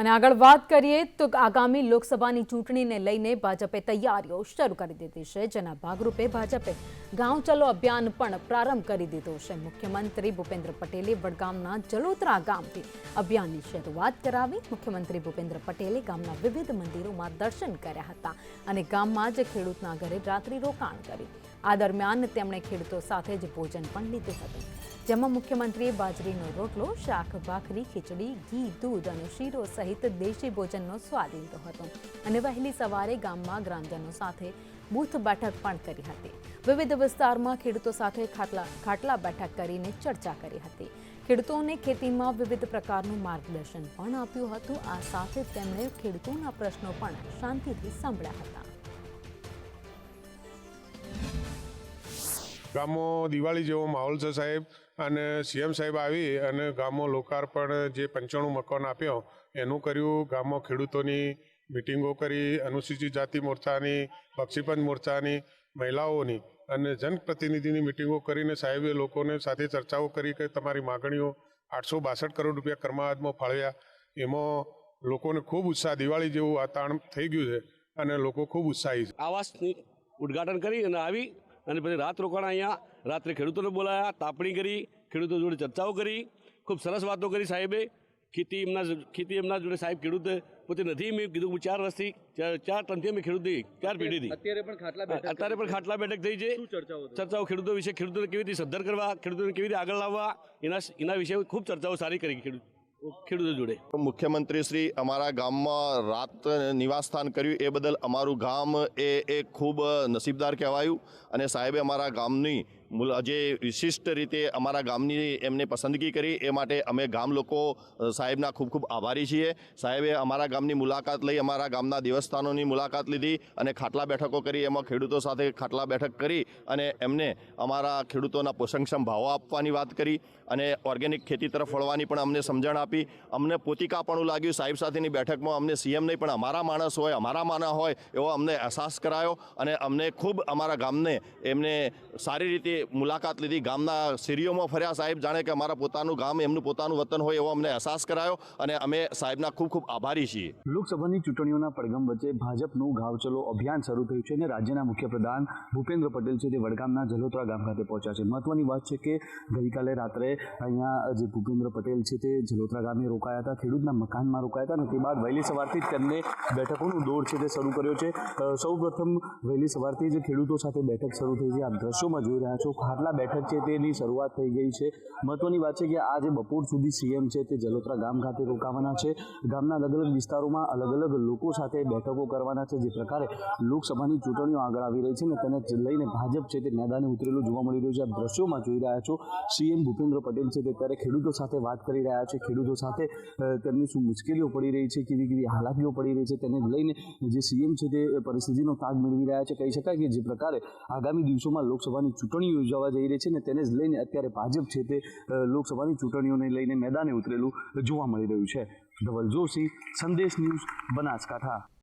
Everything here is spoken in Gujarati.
અને આગળ વાત કરીએ તો આગામી લોકસભાની ચૂંટણીને લઈને ભાજપે તૈયારીઓ શરૂ કરી દીધી છે, જેના ભાગરૂપે ભાજપે ગાંવ ચલો અભિયાન પણ પ્રારંભ કરી દીધો છે. મુખ્યમંત્રી ભૂપેન્દ્ર પટેલે વડગામના જલોત્રા ગામથી અભિયાનની શરૂઆત કરાવી. મુખ્યમંત્રી ભૂપેન્દ્ર પટેલે ગામના વિવિધ મંદિરોમાં દર્શન કર્યા હતા અને ગામમાં જ ખેડૂતના ઘરે રાત્રિ રોકાણ કર્યું આ દરમિયાન તેમણે ખેડૂતો સાથે જ ભોજન પણ લીધું હતું. જેમાં મુખ્યમંત્રીએ બાજરીનો રોટલો, શાક, ભાખરી, ખીચડી, ઘી, દૂધ અને શીરો સહિત દેશી ભોજનનો સ્વાદ લીધો હતો. અને વહેલી સવારે ગામમાં ગ્રામજનો સાથે બૂથ બેઠક પણ કરી હતી. વિવિધ વિસ્તારમાં ખેડૂતો સાથે ખાટલા ખાટલા બેઠક કરીને ચર્ચા કરી હતી. ખેડૂતોને ખેતીમાં વિવિધ પ્રકારનું માર્ગદર્શન પણ આપ્યું હતું. આ સાથે તેમણે ખેડૂતોના પ્રશ્નો પણ શાંતિથી સાંભળ્યા હતા. ગામો દિવાળી જેવો માહોલ છે સાહેબ. અને સીએમ સાહેબ આવી અને ગામો લોકાર્પણ જે પંચાણું મકાન આપ્યો, એનું કર્યું, ગામમાં ખેડૂતોની મિટિંગો કરી, અનુસૂચિત જાતિ મોરચાની બક્ષીપંચ મોરચાની, મહિલાઓની અને જનપ્રતિનિધિની મિટિંગો કરીને સાહેબે લોકોને સાથે ચર્ચાઓ કરી કે તમારી માગણીઓ આઠસો બાસઠ કરોડ રૂપિયા કર્માદમાં ફાળવ્યા. એમાં લોકોને ખૂબ ઉત્સાહ, દિવાળી જેવું વાતાવરણ થઈ ગયું છે અને લોકો ખૂબ ઉત્સાહી છે. આવાસની ઉદ્ઘાટન કરી અને આવી અને પછી રાત રોકાણ અહીંયા રાત્રે ખેડૂતોને બોલાયા તાપણી કરી ખેડૂતો જોડે ચર્ચાઓ કરી. ખૂબ સરસ વાતો કરી સાહેબે ખેતી એમના ખેતી એમના જોડે સાહેબ ખેડૂત પોતે નથી મેં કીધું. હું ચાર વર્ષથી ચાર ટર્મથી અમે ખેડૂત ચાર પેઢીથી અત્યારે પણ ખાટલા બેઠક અત્યારે પણ ખાટલા બેઠક થઈ છે. ચર્ચાઓ ચર્ચાઓ ખેડૂતો વિશે ખેડૂતોને કેવી રીતે સદ્ધર કરવા ખેડૂતોને કેવી રીતે આગળ લાવવા એના એના વિશે ખૂબ ચર્ચાઓ સારી કરી ખેડૂત ખેડૂતો જોડે. મુખ્યમંત્રી શ્રી અમારા ગામમાં રાત નિવાસસ્થાન કર્યું, એ બદલ અમારું ગામ એ એ ખૂબ નસીબદાર કહેવાયું અને સાહેબે અમારા ગામની જે વિશિષ્ટ રીતે અમારા ગામની એમને પસંદગી કરી, એ માટે અમે ગામ લોકો સાહેબના ખૂબ ખૂબ આભારી છીએ. સાહેબે અમારા ગામની મુલાકાત લઈ, અમારા ગામના દેવસ્થાનોની મુલાકાત લીધી અને ખાટલા બેઠકો કરી, એમાં ખેડૂતો સાથે ખાટલા બેઠક કરી અને એમને અમારા ખેડૂતોના પોષણક્ષમ ભાવો આપવાની વાત કરી અને ઓર્ગેનિક ખેતી તરફ વળવાની પણ અમને સમજણ આપી. અમને પોતિકાપણું લાગ્યું, સાહેબ સાથેની બેઠકમાં અમને સીએમ નહીં, પણ અમારા માણસ હોય, અમારા માના હોય એવો અમને અહેસાસ કરાયો અને અમને ખૂબ અમારા ગામને એમને સારી રીતે મુલાકાત લીધી. ગામના શેરીઓમાં ફર્યા. સાહેબ જાણે કે અમારા પોતાનું ગામ, એમનું પોતાનું વતન હોય એવો અમને અહેસાસ કરાયો અને અમે સાહેબના ખૂબ ખૂબ આભારી છીએ. લોકસભાની ચૂંટણીઓના પડગમ વચ્ચે ભાજપનું ગાવ ચલો અભિયાન શરૂ થયું છે અને રાજ્યના મુખ્ય પ્રધાન ભૂપેન્દ્ર પટેલ છે તે વડગામના જલોત્રા ગામ ખાતે પહોંચ્યા છે. મહત્વની વાત છે કે ગઈકાલે રાત્રે અહીંયા જે ભૂપેન્દ્ર પટેલ છે તે જલોત્રા ગામે રોકાયા હતા, ખેડૂતના મકાનમાં રોકાયા હતા અને તે બાદ વહેલી સવારથી જ તેમને બેઠકોનું દોર છે તે શરૂ કર્યો છે. સૌ વહેલી સવારથી જ ખેડૂતો સાથે બેઠક શરૂ થઈ છે. આપ દ્રશ્યોમાં જોઈ રહ્યા છો ખાટલા બેઠક છે તેની શરૂઆત થઈ ગઈ છે. મહત્વની વાત છે કે આજે બપોર સુધી સીએમ છે તે જલોત્રા ગામ ખાતે રોકાવાના છે. ગામના અલગ અલગ વિસ્તારોમાં અલગ અલગ લોકો સાથે બેઠકો કરવાના છે જે પ્રકારે લોકસભાની ચૂંટણીઓ આગળ આવી રહી છે ને તેને લઈને ભાજપ છે તે મેદાને ઉતરેલું જોવા મળી રહ્યું છે. આપ દ્રશ્યોમાં જોઈ રહ્યા છો, સીએમ ભૂપેન્દ્ર પટેલ છે તે ત્યારે ખેડૂતો સાથે વાત કરી રહ્યા છે. ખેડૂતો સાથે તેમની શું મુશ્કેલીઓ પડી રહી છે, કેવી કેવી હાલાકીઓ પડી રહી છે તેને લઈને જે સીએમ છે તે પરિસ્થિતિનો તાગ મેળવી રહ્યા છે. કહી શકાય કે જે પ્રકારે આગામી દિવસોમાં લોકસભાની ચૂંટણીઓ યોજાવા જઈ રહી છે ને તેને જ લઈને અત્યારે ભાજપ છે તે લોકસભાની ચૂંટણીઓને લઈને મેદાને ઉતરેલું જોવા મળી રહ્યું છે. ધવલ જોશી સંદેશ ન્યૂઝ, બનાસકાંઠા.